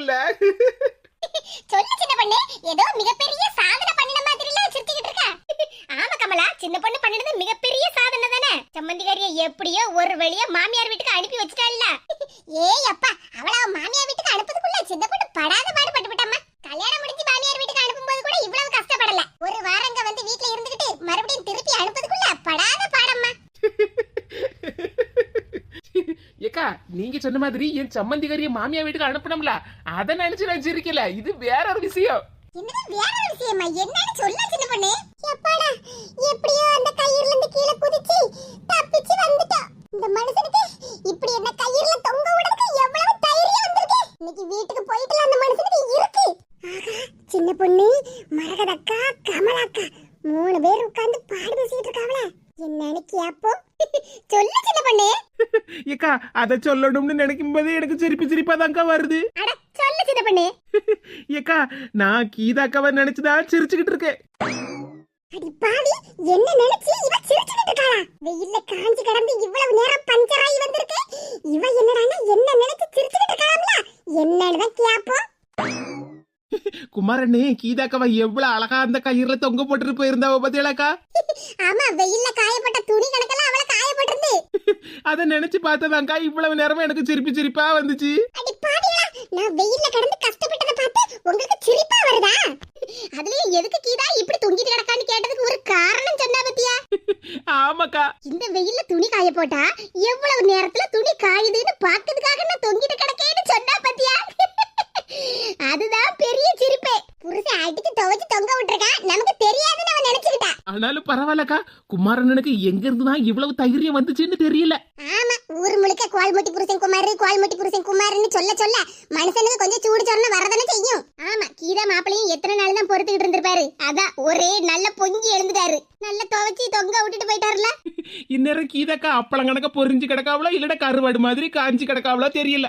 இல்ல சொல்லு சின்ன பொண்ணு. ஏதோ மிகப்பெரிய சாதனை பண்ணின மாதிரில சிரிச்சுக்கிட்டு இருக்க. ஆமா கமலா சின்ன பொண்ணு பண்ணினது மிகப்பெரிய சாதனை தானே? சம்மந்திகாரிய எப்படியோ ஒரு வழியா மாமியார் வீட்டுக்கு அனுப்பி வச்சிட்டாள்ல ஏய் அப்பா அவள அவ மாமியார் வீட்டுக்கு அனுப்புறதுக்குள்ள சின்ன பொண்ணு படாத பாடு பட்டு விட்டாமா கல்யாணம் முடிஞ்சு மாமியார் வீட்டுக்கு அனுப்பும்போது கூட இவ்வளவு கஷ்டப்படல. ஒரு வாரங்க வந்து வீட்ல இருந்துகிட்டு மறுபடியும் திருப்பி அனுப்புறதுக்குள்ள படாத பாடம்மா. ஏக்கா நீங்க சொன்ன மாதிரி என் சம்மந்திகாரிய மாமியா வீட்டுக்கு அனுப்பணும்ல. அதை நினைச்சு நான் சிரிக்கல. இது வேற ஒரு விஷயம். என்னது வேற ஒரு விஷயமா? என்னன்னு சொல்ல சின்ன பொண்ணு. எப்பாடா? எப்படியோ அந்த கயிறுல இருந்து கீழே குதிச்சு தப்பிச்சு வந்துட்டோம் இந்த மனுஷனுக்கு இப்படி என்ன கயிறுல தொங்க விடுறதுக்கு எவ்வளவு தைரியம் வந்திருக்கு? இன்னைக்கு வீட்டுக்கு போயிட்டுல அந்த மனுஷனுக்கு இருக்கு. சின்ன பொண்ணு மரகதக்கா கமலாக்கா. மூணு பேர் உட்கார்ந்து பாடு பேசிட்டு இருக்காவல என்னன்னு கேப்போ சொல்லு சின்ன பொண்ணு. ஏக்கா அதை சொல்லணும்னு நினைக்கும் போதே எனக்கு சிரிப்பு சிரிப்பா தான்க்கா வருது அட சொல்லு சின்ன பொண்ணு நான் கீதாக்காவை நினைச்சுதான் சிரிச்சுக்கிட்டு இருக்கேன். அடி பாவி என்ன நினைச்சு? இவ சிரிச்சுக்கிட்டு இருக்காளா? வெயில்ல காஞ்சி கிடந்து இவ்வளவு நேரம் பஞ்சராகி வந்திருக்கு இவ என்னடான்னா என்ன நினைச்சு சிரிச்சுக்கிட்டு இருக்காளாம்ல? என்னன்னு தான் கேப்போம். குமாரண்ணே கீதாக்காவை எவ்வளவு அழகா அந்த கயிறுல தொங்க போட்டுட்டு போயிருந்தாவ பாத்தியாக்கா ஆமா வெயில்ல காயப்பட்ட துணி கணக்கெல்லாம் அவள காயப்பட்டிருந்து அதை நினைச்சு பார்த்ததாங்க்கா இவ்வளவு நேரமா எனக்கு சிரிப்பு சிரிப்பா வந்துச்சு. அடி பாவிகளா நான் வெயில்ல கிடந்து உங்களுக்கு சிரிப்பா வருதா? அதுலயும் எதுக்கு கீதா இப்படி தொங்கிட்டு கிடக்கான்னு கேட்டதுக்கு ஒரு காரணம் சொன்னா பத்தியா? ஆமாக்கா. இந்த வெயில்ல துணி காய போட்டா எவ்வளவு நேரத்துல துணி காயுதுன்னு பாக்கிறதுக்காக நான் தொங்கிட்டு கிடக்கேன்னு சொன்னா பத்தியா? அதுதான் பெரிய சிரிப்பே. புருஷன் அடிச்சு துவைச்சு தொங்க விட்டுருக்கா. நமக்கு தெரியாதுன்னு அவன் நினைச்சுக்கிட்டா. ஆனாலும் பரவாயில்லக்கா. குமாரண்ணனுக்கு எங்க இருந்து தான் இவ்வளவு தைரியம் வந்துச்சுன்னு தெரியல. ஆமா ஊர் முழுக்க கோல்முட்டி புருஷன் குமார் கோல்முட்டி புருஷன் குமார்னு சொல்ல சொல்ல மனுஷனுக்கு கொஞ்சம் சூடு சொரணை வரதானே செய்யும் ஆமா கீதா மாப்பிளையும் எத்தனை பொறுத்துக்கிட்டு இருந்திருப்பாரு. அதான் ஒரே நல்ல பொங்கி எழுந்துட்டாரு. நல்ல துவைச்சி தொங்க விட்டுட்டு போயிட்டாருல? இந்நேரம் கீதாக்கா அப்பளம் கணக்க பொறிஞ்சு கிடக்காவளோ இல்லட கருவாடு மாதிரி காஞ்சி கிடக்காவளோ தெரியல.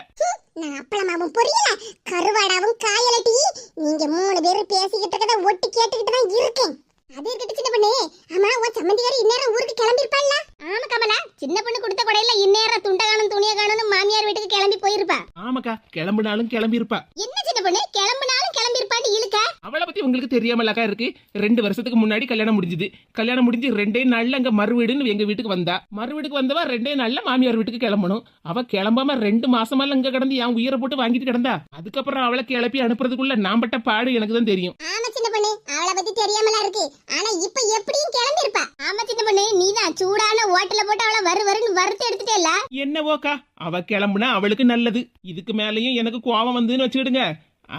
நான் அப்பளமாவும் புரியல கருவாடாவும் காயலட்டி நீங்க மூணு பேரும் பேசிக்கிட்டு இருக்கத ஒட்டு கேட்டுக்கிட்டு தான் இருக்கேன். அது இருக்கட்டும் சின்ன பொண்ணு. ஆமா உன் சம்மந்தியாரி இந்நேரம் ஊருக்கு கிளம்பி இருப்பாள்ல ஆமா கமலா. சின்ன பொண்ணு கொடுத்த கொடையில இந்நேரம் துண்ட காணும் துணிய காணும் மாமியார் வீட்டுக்கு கிளம்பி போயிருப்பா. ஆமாக்கா கிளம்புனாலும் கிளம்பி இருப்பா என்ன சின்ன பொண்ணு? கிளம்புனாலும் கிளம்பி இருப்பான்னு இழுக்க. அவளை பத்தி உங்களுக்கு தெரியாமலக்கா இருக்கு? ரெண்டு வருஷத்துக்கு முன்னாடி கல்யாணம் முடிஞ்சுது. கல்யாணம் முடிஞ்சு ரெண்டே நாள்ல அங்க மறுவீடுன்னு எங்க வீட்டுக்கு வந்தா. மறுவீடுக்கு வந்தவா ரெண்டே நாள்ல மாமியார் வீட்டுக்கு கிளம்பணும். அவ கிளம்பாம ரெண்டு மாசமால இங்க கிடந்து என் உயிரை போட்டு வாங்கிட்டு கிடந்தா. அதுக்கப்புறம் அவளை கிளப்பி அனுப்புறதுக்குள்ள நான் பட்ட பாடு எனக்கு தான் தெரியும். ஆமா சின்ன பொண்ணு. அவளை பத்தி தெரியாமலா இருக்கு. ஆனா இப்ப எப்படியும் கிளம்பி இருப்பா ஆமா சின்ன பொண்ணு. நீதான் சூடான ஓட்டல போட்டு அவளை வரு வருன்னு வறுத்து எடுத்துட்டேல என்னவோக்கா? அவ கிளம்புனா அவளுக்கு நல்லது. இதுக்கு மேலயும் எனக்கு கோவம் வந்துன்னு வச்சுக்கிடுங்க.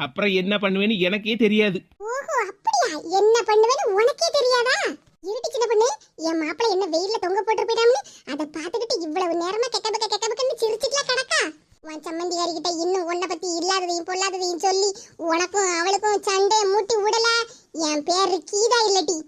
அப்புறம் என்ன பண்ணுவேன்னு எனக்கே தெரியாது. ஓஹோ அப்படியா? என்ன பண்ணுவேன்னு உனக்கே தெரியாதா? இருட்டி சின்ன பொண்ணு என் மாப்பிளை என்ன வெயில்ல தொங்க போட்டு போயிட்டாம்னு? அதை பார்த்துக்கிட்டு இவ்வளவு நேரமா கெட்ட பக்க கெக்க பக்கன்னு சிரிச்சுட்டுல கிடக்கா? உன் சம்மந்தியாரி கிட்ட இன்னும் உன்னை பத்தி இல்லாததையும் பொல்லாததையும் சொல்லி உனக்கும் அவளுக்கும் சண்டையை மூட்டி விடல. என் பேரு கீதா இல்லட்டி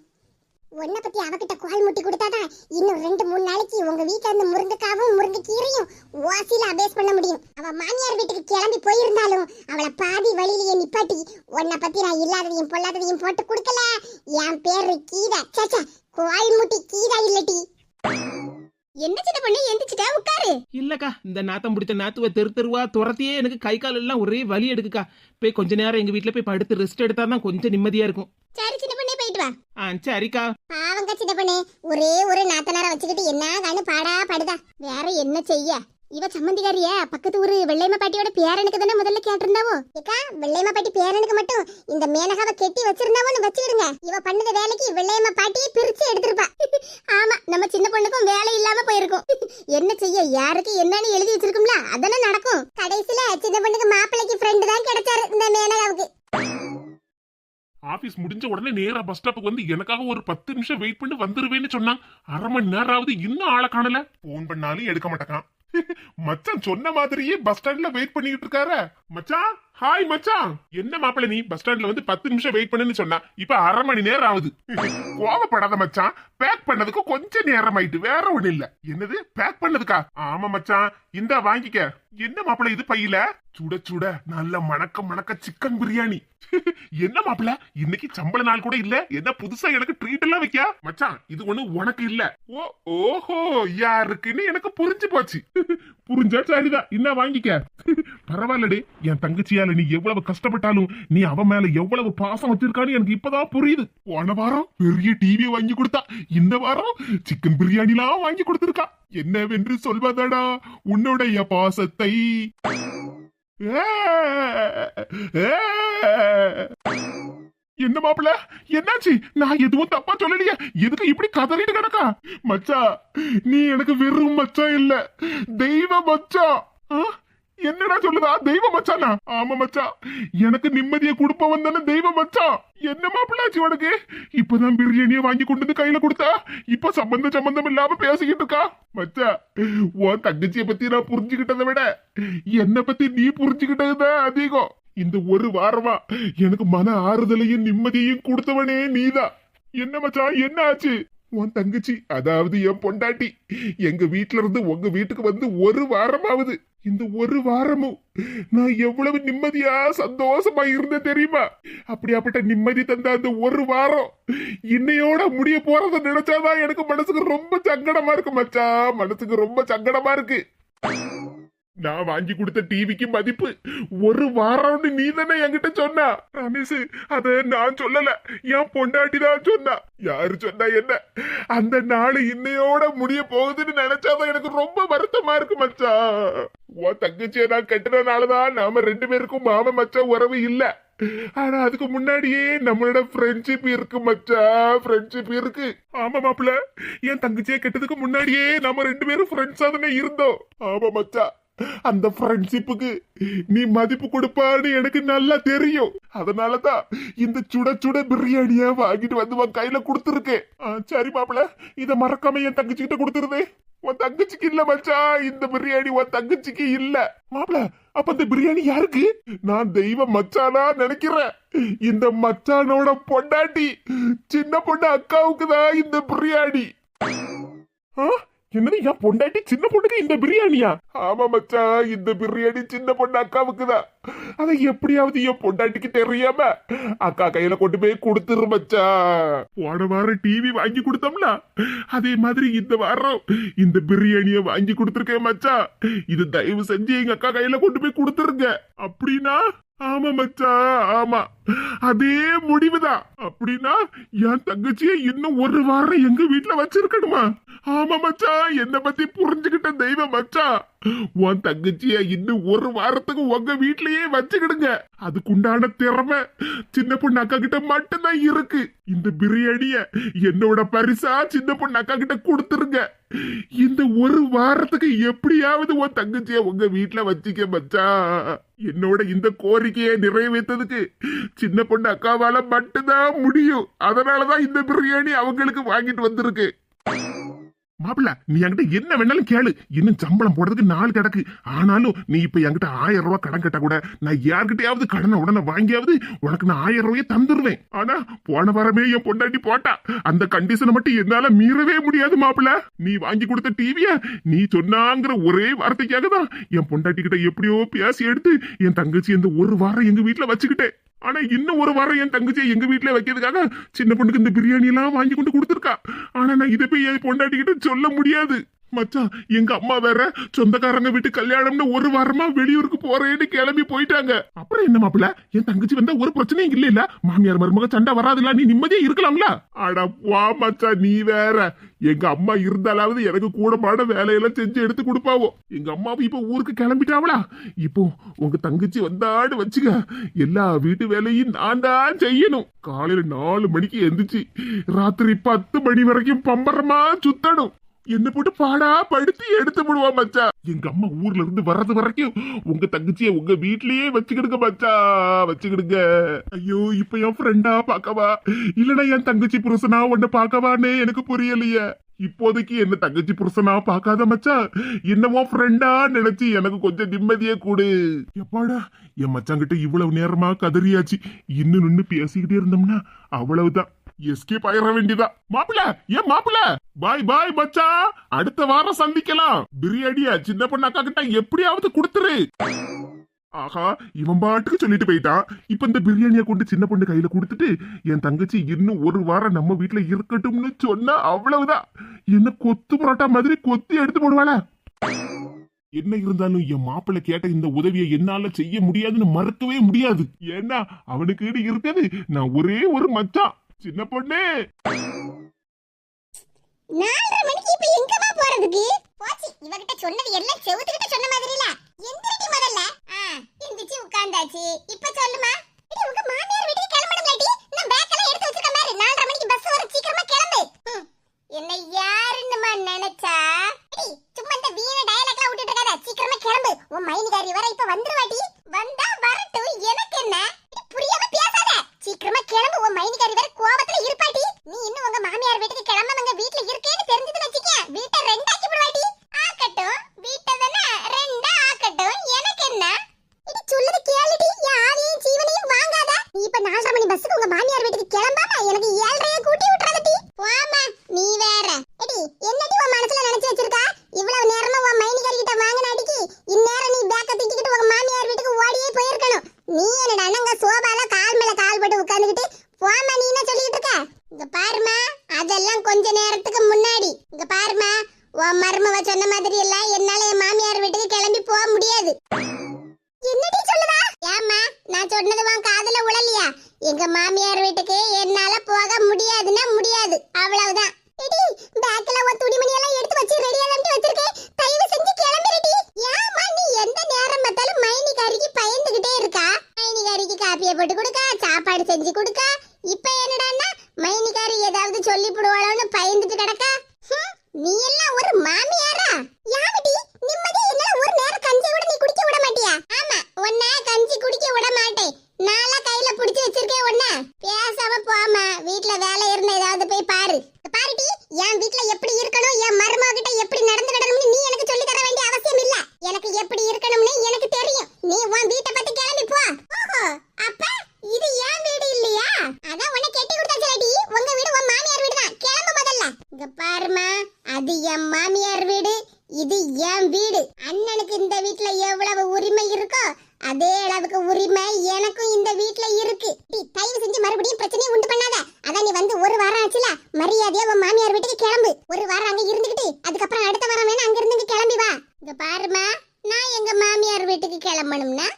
உன்னை பத்தி அவகிட்ட கோல் முட்டி கொடுத்தாதான் இன்னும் ரெண்டு மூணு நாளைக்கு உங்க வீட்ல இருந்து முருங்கைக்காவும் முருங்கைக்கீரையும் ஓசில அபேஸ் பண்ண முடியும். அவ மாமியார் வீட்டுக்கு கிளம்பி போயிருந்தாலும் அவளை பாதி வழியிலேயே நிப்பாட்டி உன்னை பத்தி நான் இல்லாததையும் பொல்லாததையும் போட்டு கொடுக்கல. என் பேரு கீதா. சச்சா கோல் முட்டி கீதா இல்லட்டி என்ன சின்ன பண்ணி? எந்திரிச்சிட்டா? உட்காரு. இல்லக்கா இந்த நாத்தம் பிடிச்ச நாத்துவ தெரு தெருவா துரத்தியே எனக்கு கை கால் எல்லாம் ஒரே வலி எடுக்குக்கா. போய் கொஞ்ச நேரம் எங்க வீட்ல போய் படுத்து ரெஸ்ட் எடுத்தா தான் கொஞ்சம் நிம்மதியா இருக்கும். சரி சின்ன வா ஆ சரிக்கா. பாவங்க சின்ன பண்ணு. ஒரே ஒரு நாத்தனார வச்சுக்கிட்டு என்ன கண்ணு பாடா படுதா. வேற என்ன செய்ய? இவ சம்மந்திகாரிய? பக்கத்து ஊரு வெள்ளையம்மா பாட்டியோட பேரனுக்கு தானே முதல்ல கேட்டிருந்தாவோ? ஏக்கா வெள்ளையம்மா பாட்டி பேரனுக்கு மட்டும் இந்த மேனகாவை கெட்டி வச்சிருந்தாவோன்னு வச்சுக்கிடுங்க இவ பண்ணத வேலைக்கு வெள்ளையம்மா பாட்டியை பிரிச்சு எடுத்திருப்பா. ஆமா நம்ம சின்ன பொண்ணுக்கும் வேலை இல்லாம போயிருக்கும். என்ன செய்ய யாருக்கு என்னன்னு எழுதி வச்சிருக்கும்ல அதானே நடக்கும் கடைசியில சின்ன பொண்ணுக்கு மாப்பிள்ளைக்கு ஃப்ரெண்டு தான் கிடைச்சாரு இந்த மேனகாவுக்கு ஆபீஸ் முடிஞ்ச உடனே நேரா பஸ் ஸ்டாப்புக்கு வந்து எனக்காக ஒரு பத்து நிமிஷம் வெயிட் பண்ணி வந்துருவேன்னு சொன்னாங்க அரை மணி நேரம் ஆகுது இன்னும் ஆளை காணல. போன் பண்ணாலும் எடுக்க மாட்டேக்கான் மச்சான் சொன்ன மாதிரியே பஸ் ஸ்டாண்ட்ல வெயிட் பண்ணிட்டு இருக்காரு. மச்சான் ஹாய் மச்சான். என்ன மாப்பிள்ள நீ? பஸ் ஸ்டாண்ட்ல வந்து பத்து நிமிஷம் வெயிட் பண்ணுன்னு சொன்னா இப்ப அரை மணி நேரம் ஆகுது. கோவப்படாத மச்சான். பேக் பண்ணதுக்கு கொஞ்சம் நேரம் ஆயிட்டு வேற ஒண்ணு இல்ல. என்னது? பேக் பண்ணதுக்கா? ஆமா மச்சான். இந்த வாங்கிக்க. என்ன மாப்பிள்ள இது பையில? சுட சுட நல்ல மணக்க மணக்க சிக்கன் பிரியாணி. என்ன மாப்பிள்ள? இன்னைக்கு சம்பள நாள் கூட இல்ல. என்ன புதுசா எனக்கு ட்ரீட் எல்லாம் வைக்க? மச்சான் இது ஒண்ணு உனக்கு இல்ல. ஓ ஓஹோ யாருக்குன்னு எனக்கு புரிஞ்சு போச்சு. புரிஞ்சா சரிதான். என்ன வாங்கிக்க. பரவாயில்லடி என் தங்கச்சியா மேல நீ எவ்வளவு கஷ்டப்பட்டாலும் நீ அவன் மேல எவ்வளவு பாசம் வச்சிருக்கான்னு எனக்கு இப்பதான் புரியுது. போன வாரம் பெரிய டிவி வாங்கி கொடுத்தா இந்த வாரம் சிக்கன் பிரியாணிலாம் வாங்கி கொடுத்திருக்கா. என்னவென்று சொல்வதடா உன்னுடைய பாசத்தை? என்ன மாப்பிள என்னாச்சு? நான் எதுவும் தப்பா சொல்லலையே. எதுக்கு இப்படி கதறிட்டு கிடக்கா? மச்சா நீ எனக்கு வெறும் மச்சான் இல்ல. தெய்வ மச்சான் ஆ? என்னடா சொல்லுதா? தெய்வ மச்சானா? ஆமா மச்சான் எனக்கு நிம்மதியை கொடுப்பவன் தானே தெய்வ மச்சான் என்ன மாப்பிள்ளாச்சு உனக்கு? இப்பதான் பிரியாணியை வாங்கி கொண்டு வந்து கையில கொடுத்தா? இப்ப சம்பந்த சம்பந்தம் இல்லாம பேசிக்கிட்டு இருக்கா? மச்சா உன் தங்கச்சிய பத்தி நான் புரிஞ்சுக்கிட்டதை விட என்ன பத்தி நீ புரிஞ்சுக்கிட்டதுதான் அதிகம். இந்த ஒரு வாரமா எனக்கு மன ஆறுதலையும் நிம்மதியையும் கொடுத்தவனே நீதான். என்ன மச்சான் என்ன ஆச்சு? உன் தங்கச்சி அதாவது என் பொண்டாட்டி எங்க வீட்ல இருந்து உங்க வீட்டுக்கு வந்து ஒரு வாரமாவது இந்த ஒரு வாரமும் நான் எவ்வளவு நிம்மதியா சந்தோஷமா இருந்தேன் தெரியுமா? அப்படியாப்பட்ட நிம்மதி தந்த அந்த ஒரு வாரம் இன்னையோட முடிய போறத நினைச்சாதான் எனக்கு மனசுக்கு ரொம்ப சங்கடமா இருக்கு மச்சா. மனசுக்கு ரொம்ப சங்கடமா இருக்கு. நான் வாங்கி கொடுத்த டிவிக்கு மதிப்பு ஒரு வாரம்னு நீ தானே என்கிட்ட சொன்னா. ரமேஷ் அத நான் சொல்லல. என் பொண்டாட்டி தான் சொன்னா. யாரு சொன்னா என்ன? அந்த நாள் இன்னையோட முடிய போகுதுன்னு நினைச்சாதான் எனக்கு ரொம்ப வருத்தமா இருக்கு மச்சான் உன் தங்கச்சியை நான் கட்டினனாலதான் நாம ரெண்டு பேருக்கும் மாம மச்சான் உறவு இல்ல. ஆனா அதுக்கு முன்னாடியே நம்மளோட ஃப்ரெண்ட்ஷிப் இருக்கு மச்சா. ஃப்ரெண்ட்ஷிப் இருக்கு. ஆமா மாப்பிள்ள. என் தங்கச்சியை கெட்டதுக்கு முன்னாடியே நம்ம ரெண்டு பேரும் ஃப்ரெண்ட்ஸா தானே இருந்தோம். ஆமா மச்சா. அந்த ஃப்ரெண்ட்ஷிப்புக்கு நீ மதிப்பு கொடுப்பான்னு எனக்கு நல்லா தெரியும். அதனாலதான் இந்த சுட சுட பிரியாணிய வாங்கிட்டு வந்து உன் கையில கொடுத்துருக்கேன். சரி மாப்பிள இத மறக்காம என் தங்கச்சி கிட்ட கொடுத்துருதே. உன் தங்கச்சிக்கு இல்ல மச்சான் இந்த பிரியாணி உன் தங்கச்சிக்கு இல்ல. மாப்பிள அப்ப இந்த பிரியாணி யாருக்கு? நான் தெய்வ மச்சானா நினைக்கிறேன். இந்த மச்சானோட பொண்டாட்டி சின்ன பொண்ணு அக்காவுக்கு தான் இந்த பிரியாணி. ஆ? என்னது என் பொண்டாட்டி சின்ன பொண்ணுக்கு இந்த பிரியாணியா? ஆமா மச்சான் இந்த பிரியாணி சின்ன பொண்ணு அக்காவுக்கு தான் அதை எப்படியாவது என் பொண்டாட்டிக்கு தெரியாம அக்கா கையில கொண்டு போய் கொடுத்துரு மச்சான் போன வாரம் டிவி வாங்கி கொடுத்தோம்ல அதே மாதிரி இந்த வாரம் இந்த பிரியாணிய வாங்கி கொடுத்துருக்கேன் மச்சான் இது தயவு செஞ்சு எங்க அக்கா கையில கொண்டு போய் கொடுத்துருங்க. அப்படின்னா ஆமா மச்சா ஆமா. அதே முடிவுதான் அப்படின்னா என் தங்கச்சியை இன்னும் ஒரு வாரம் எங்க வீட்டுல வச்சிருக்கணுமா? ஆமா மச்சா என்ன பத்தி புரிஞ்சுக்கிட்ட தெய்வம் மச்சா. உன் தங்கச்சிய இன்னும் ஒரு வாரத்துக்கு உங்க வீட்லயே வச்சுக்கிடுங்க. அதுக்குண்டான திறமை சின்ன பொண்ணு அக்கா கிட்ட மட்டும்தான் இருக்கு. இந்த பிரியாணிய என்னோட பரிசா சின்ன பொண்ணு அக்கா கிட்ட கொடுத்துருங்க. இந்த ஒரு வாரத்துக்கு எப்படியாவது உன் தங்கச்சிய உங்க வீட்ல வச்சுக்க மச்சா. என்னோட இந்த கோரிக்கையை நிறைவேற்றதுக்கு சின்ன பொண்ணு அக்காவால மட்டும்தான் முடியும். அதனாலதான் இந்த பிரியாணி அவங்களுக்கு வாங்கிட்டு வந்திருக்கு. மாப்பிள்ள நீ என்கிட்ட என்ன வேணாலும் கேளு. இன்னும் சம்பளம் போடுறதுக்கு நாள் கிடக்கு. ஆனாலும் நீ இப்ப என்கிட்ட ஆயிரம் ரூபாய் கடன் கேட்டா கூட நான் யார்கிட்டயாவது கடனை உடனே வாங்கியாவது உனக்கு நான் ஆயிரம் ரூபாயை தந்துருவேன். ஆனா போன வாரமே என் பொண்டாட்டி போட்டா. அந்த கண்டிஷனை மட்டும் என்னால மீறவே முடியாது மாப்பிள்ள. நீ வாங்கி கொடுத்த டிவிய நீ சொன்னாங்கிற ஒரே வார்த்தைக்காக தான் என் பொண்டாட்டி கிட்ட எப்படியோ பேசி எடுத்து என் தங்கச்சி இந்த ஒரு வாரம் எங்க வீட்டுல வச்சுக்கிட்டேன். ஆனா இன்னும் ஒரு வாரம் என் தங்கச்சியை எங்க வீட்டுல வைக்கிறதுக்காக சின்ன பொண்ணுக்கு இந்த பிரியாணி எல்லாம் வாங்கி கொண்டு கொடுத்துருக்கா. ஆனா நான் இதை போய் என் பொண்டாட்டி கிட்ட சொல்ல முடியாது. மச்சான் எங்க அம்மா வேற சொந்தக்காரங்க வீட்டு கல்யாணம்னு ஒரு வாரமா வெளியூருக்கு போறேன்னு கிளம்பி போயிட்டாங்க. அப்புறம் என்ன மாப்பிள்ள? என் தங்கச்சி வந்தா ஒரு பிரச்சனையும் இல்ல இல்ல மாமியார் மருமக சண்டை வராதுல நீ நிம்மதியா இருக்கலாம்ல? அட வா மச்சான் நீ வேற. எங்க அம்மா இருந்தாலாவது எனக்கு கூடமான வேலையெல்லாம் செஞ்சு எடுத்து கொடுப்பாவோ. எங்க அம்மாவும் இப்ப ஊருக்கு கிளம்பிட்டாவளா? இப்போ உங்க தங்கச்சி வந்தாடு வச்சுக்க எல்லா வீட்டு வேலையும் நான் தான் செய்யணும். காலையில நாலு மணிக்கு எந்திரிச்சு ராத்திரி பத்து மணி வரைக்கும் பம்பரமா சுத்தணும். என்ன போட்டு பாடா படுத்து எடுத்து விடுவா மச்சா. எங்க அம்மா ஊர்ல இருந்து வர்றது வரைக்கும் உங்க தங்கச்சிய உங்க வீட்லயே வச்சுக்கிடுங்க மச்சா. வச்சுக்கிடுங்க. ஐயோ இப்ப என் ஃப்ரெண்டா பாக்கவா இல்லனா என் தங்கச்சி புருஷனா உன்ன பாக்கவான்னு எனக்கு புரியலையே. இப்போதைக்கு என்ன தங்கச்சி புருஷனா பார்க்காத மச்சா. என்னமோ ஃப்ரெண்டா நினைச்சு எனக்கு கொஞ்சம் நிம்மதியே கூடு. எப்பாடா என் மச்சாங்கிட்ட இவ்வளவு நேரமா கதறியாச்சு. இன்னும் நின்னு பேசிக்கிட்டே இருந்தோம்னா அவ்வளவுதான். எஸ்கேப் ஆயிட வேண்டியதா. மாப்பிள ஏன் மாப்பிள பாய் பாய் மச்சா அடுத்த வாரம் சந்திக்கலாம். பிரியாணியா சின்ன பொண்ணு அக்கா கிட்ட எப்படியாவது கொடுத்துரு. ஆஹா இவன் பாட்டுக்கு சொல்லிட்டு போயிட்டான். இப்ப இந்த பிரியாணியை கொண்டு சின்ன பொண்ணு கையில கொடுத்துட்டு என் தங்கச்சி இன்னும் ஒரு வாரம் நம்ம வீட்டுல இருக்கட்டும்னு சொன்னா அவ்வளவுதான். என்ன கொத்து புரோட்டா மாதிரி கொத்தி எடுத்து போடுவாள? என்ன இருந்தாலும் என் மாப்பிள்ளை கேட்ட இந்த உதவியை என்னால செய்ய முடியாதுன்னு மறக்கவே முடியாது. ஏன்னா அவனுக்கு இருக்கிறது நான் ஒரே ஒரு மச்சான். சின்ன பொண்ணு. நாலரை மணிக்கு இப்ப எங்கம்மா போறதுக்கு போச்சு இவகிட்ட சொன்னது எல்லாம் செவுத்துக்கிட்ட சொன்ன மாதிரி இல்ல எந்திரடி முதல்ல. எந்திரிச்சு உட்கார்ந்தாச்சு இப்ப சொல்லுமா? உங்க மாமியார் வீட்டுக்கு கிளம்பணும்லாட்டி நான் பேக் எல்லாம் எடுத்து வச்சிருக்க மாதிரி நாலரை மணிக்கு பஸ் வர சீக்கிரமா கிளம்பு. என்ன யாருன்னுமா நினைச்சா? சும்மா இந்த வீண டயலாக்லாம் விட்டுட்டு இருக்காத. சீக்கிரமா கிளம்பு. உன் மைனிகாரி வர இப்ப வந்துருவாடி வந்தா வரட்டும். எனக்கு என்ன? இடி, புரியாம சீக்கிரமா கிளம்பு. உன் மைனிகாரி வேற கோவத்துல இருப்பாட்டி. நீ இன்னும் உங்க மாமியார் வீட்டுக்கு கிளம்பாமங்க வீட்ல இருக்கேன்னு தெரிஞ்சது வச்சுக்க வீட்டை ரெண்டாக்கி விடுவாட்டி. ஆக்கட்டும். வீட்டை தானே ரெண்டா ஆக்கட்டும் எனக்கு என்ன? இது சொல்லுது கேளுடி. யாரையும் ஜீவனையும் வாங்காத. நீ இப்ப நாலரை மணி பஸ்ஸுக்கு உங்க மாமியார் வீட்டுக்கு கிளம்பாம எனக்கு ஏழரைய கூட்டி விட்டுறதுடி போமா நீ வேற எடி என்னடி உன் மனசுல நினைச்சு வச்சிருக்கா இவ்வளவு நேரமா உன் மைனிகாரி கிட்ட வாங்கினாடிக்கு இந்நேரம் நீ பேக்க தூக்கிக்கிட்டு உங்க மாமியார் வீட்டுக்கு ஓடியே போயிருக்கணும் நீ என்னடா அங்க சோபால கால் மேல கால் போட்டு உட்கார்ந்துகிட்டு போமா நீ என்ன சொல்லிட்டு இருக்க இங்க பாருமா அதெல்லாம் கொஞ்ச நேரத்துக்கு முன்னாடி இங்க பாருமா உன் மருமவ சொன்ன மாதிரி எல்லாம் என்னால என் மாமியார் வீட்டுக்கு கிளம்பி போக முடியாது என்னடி சொல்லுதா ஏம்மா நான் சொன்னது உன் காதுல உழலையா? எங்க மாமியார் வீட்டுக்கு என்னால போக முடியாதுன்னா முடியாது அவ்வளவுதான் எடி பேக்ல ஒரு துணிமணி எல்லாம் எடுத்து வச்சு ரெடியா தான் வச்சிருக்கேன் தயவு செஞ்சு கிளம்பிடுடி ஏம்மா நீ எந்த நேரம் பார்த்தாலும் மைனிகாரிக்கு பயந்துகிட்டே இருக்கா மைனிகாரிக்கு காப்பியை போட்டு கொடுக்கா சாப்பாடு செஞ்சு கொடுக்கா இப்ப என்னடான்னா மைனிகாரி ஏதாவது சொல்லி போடுவாளோன்னு பயந்துட்டு கிடக்கா ஹம், நீ எல்லாம் ஒரு மாமியாரா யாமிடி நிம்மதி என்னால ஒரு நேரம் கஞ்சி கூட நீ குடிக்க விட மாட்டியா ஆமா உன்ன கஞ்சி குடிக்க விட மாட்டேன் நாளா கையில புடிச்சு வச்சிருக்கேன் உன்ன பேசாம போமா வீட்ல வேலை இருந்தா ஏதாவது போய் பாரு இங்க பாருடி என் வீட்ல எப்படி இருக்கணும் என் மருமக கிட்ட எப்படி நடந்துக்கிடணும்னு நீ எனக்கு சொல்லி தர வேண்டிய அவசியம் இல்ல எனக்கு எப்படி இருக்கணும்னு எனக்கு தெரியும் நீ உன் வீட்டை பத்தி கிளம்பி போ ஓஹோ அப்ப இது என் வீடு இல்லையா அதான் உன்னை கெட்டி கொடுத்தாச்சுலடி உங்க வீடு உன் மாமியார் வீடு தான் கிளம்பு முதல்ல இங்க பாருமா அது என் மாமியார் வீடு இது என் வீடு. அண்ணனுக்கு இந்த வீட்ல எவ்வளவு உரிமை இருக்கோ அதே அளவுக்கு உரிமை எனக்கும் இந்த வீட்ல இருக்கு. டி, தயவு செஞ்சு மறுபடியும் பிரச்சனையை உண்டு பண்ணாத. அதான் நீ வந்து ஒரு வாரம் ஆச்சுல மரியாதையா உன் மாமியார் வீட்டுக்கு கிளம்பு. ஒரு வாரம் அங்க இருந்துகிட்டு அதுக்கப்புறம் அடுத்த வாரம் வேணா அங்க இருந்து கிளம்பி வா. இங்க பாருமா நான் எங்க மாமியார் வீட்டுக்கு கிளம்பணும்னா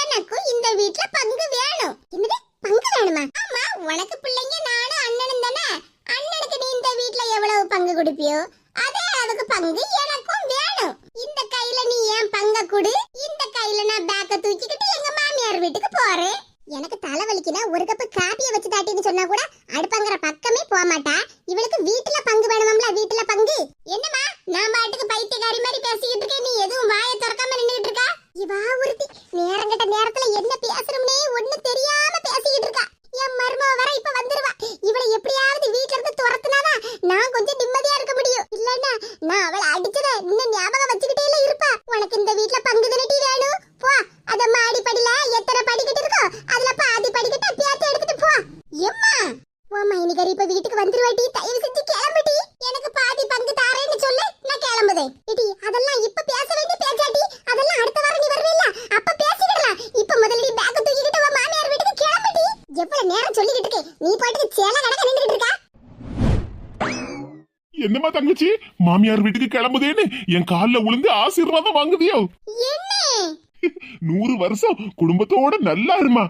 எனக்கும் இந்த வீட்ல பங்கு வேணும். என்னது பங்கு வேணுமா? ஆமா உனக்கு பிள்ளைங்க நானும் அண்ணனும் தானே அண்ணனுக்கு நீ இந்த வீட்ல எவ்வளவு பங்கு கொடுப்பியோ? அதே அளவுக்கு பங்கு எனக்கும் வேணும். இந்த கையில நீ ஏன் பங்க கொடு? இந்த கையில நான் பேக்க தூக்கிக்கிட்டு எங்க மாமியார் வீட்டுக்கு போறேன். எனக்கு தலைவலிக்குனா ஒரு கப்பு காப்பிய வச்சு தாட்டின்னு சொன்னா கூட அடுப்பங்கிற பக்கமே போக மாட்டா. இவளுக்கு வீட்டுல பங்கு வேணுமாம்ல வீட்டுல பங்கு. என்னமா நான் பாட்டுக்கு பைத்தியக்காரி மாதிரி பேசிக்கிட்டு இருக்கேன். நீ எதுவும் வாயை திறக்காம நின்றுட்டு இருக்கா? இவா ஒருத்தி நேரங்கட்ட நேரத்துல என்ன பேசணும்னே ஒண்ணு தெரியாம பேசிக்கிட்டு இருக்கா என் மருமவ வர இப்ப வந்துருவா இவளை எப்படியாவது வீட்ல இருந்து துரத்துனாதான் நான் கொஞ்சம் நிம்மதியா இருக்க முடியும் இல்லன்னா நான் அவளை அடிச்சத இன்னும் ஞாபகம் வச்சுக்கிட்டே இல்ல இருப்பா உனக்கு இந்த வீட்ல பங்கு தினட்டி வேணும் போ அத மாடி படியில எத்தனை படிக்கட்டு இருக்கோ அதுல பாதி படிக்கட்ட பேச்சு எடுத்துட்டு போ எம்மா உன் மைனிகர் இப்ப வீட்டுக்கு வந்துருவாட்டி தயவு செஞ்சு கிளம்புடி எனக்கு பாதி பங்கு தாரேன்னு சொல்லு நான் கிளம்புதேன் இடி அதெல்லாம் இப்ப பேச வேண்டிய பேச்சாட்டி அதெல்லாம் அடுத்த வாரம் நீ வருவீல்ல? அப்ப பேசிக்கிடலாம். இப்ப முதல்ல நீ பேக்க தூக்கிக்கிட்டு உன் மாமியார் வீட்டுக்கு கிளம்புடி. எவ்வளவு நேரம் சொல்லிக்கிட்டு இருக்கேன் நீ பாட்டுக்கு சேல கணக்க நின்றுட்டு இருக்கா? என்னம்மா தங்கச்சி? மாமியார் வீட்டுக்கு கிளம்புதேன்னு என் கால்ல விழுந்து ஆசீர்வாதம் வாங்குதியோ என்ன? நூறு வருஷம் குடும்பத்தோட நல்லா இருமா